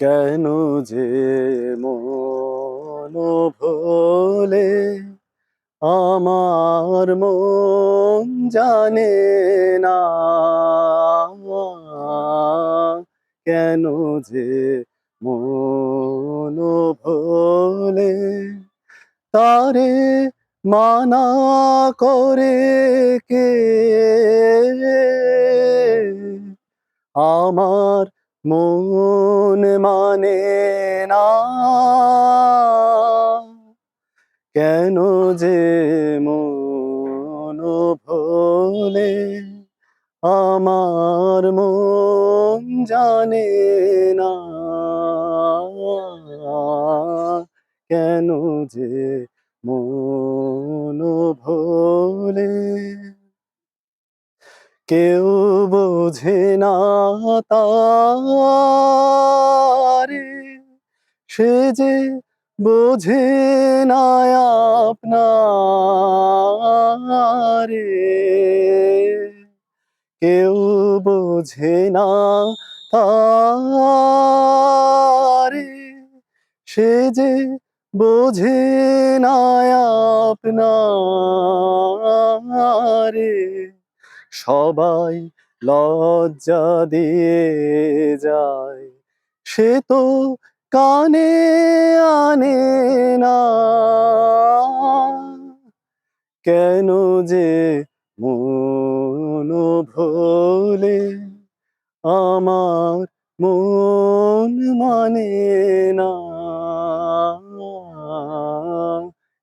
কেন যে মন ভোলে আমার মন জানে না? কেন যে মন ভোলে তারে মানা করে কে? আমার মন মানে না। কেন যে মন ভোলে আমার মন জানে না। কেন যে কেউ বোঝে না তারে। সে যে বোঝে না আপনারে। কেউ বোঝে না তারে। সে যে বোঝে না আপনারে। সবাই লজ্জা দিয়ে যায়। সে তো কানে আনে না। কেন যে মন ভোলে আমার মন মানে না।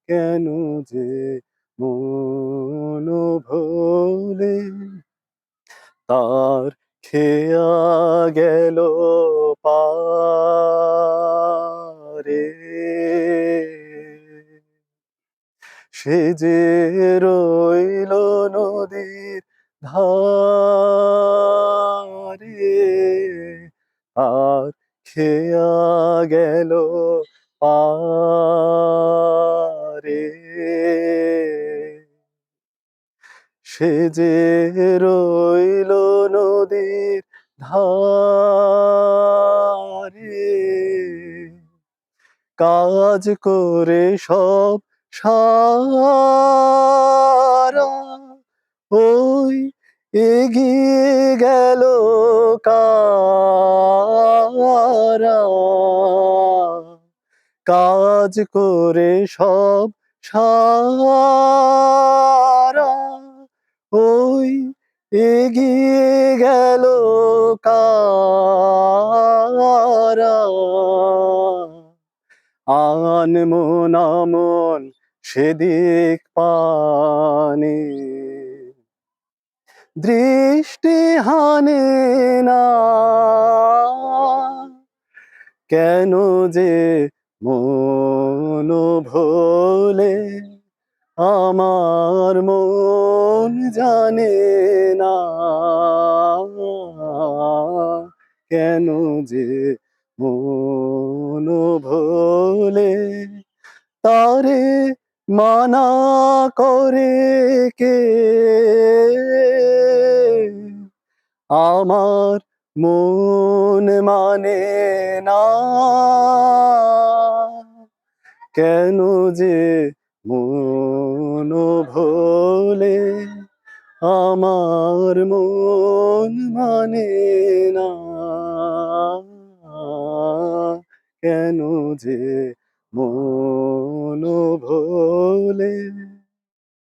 কেন যে মন ভোলে তার খেয়া গেল পারে। সে যে রইল নদীর ধারে আর খেয়া গেল পারে। সে যে রইল নদীর ধারে, কাজ করে সব সারা ওই এগিয়ে গেল কারা। কাজ করে সব সারা এগিয়ে গেল আন মন আমন সেদিক পানে। দৃষ্টি হানে না। কেন যে মন ভোলে আমার মন জানে না কেন যে মন ভোলে, তারে মানা করে কে? আমার মন মানে না কেন যে ভোলে আমার মন মানে না। কেন যে মন ভোলে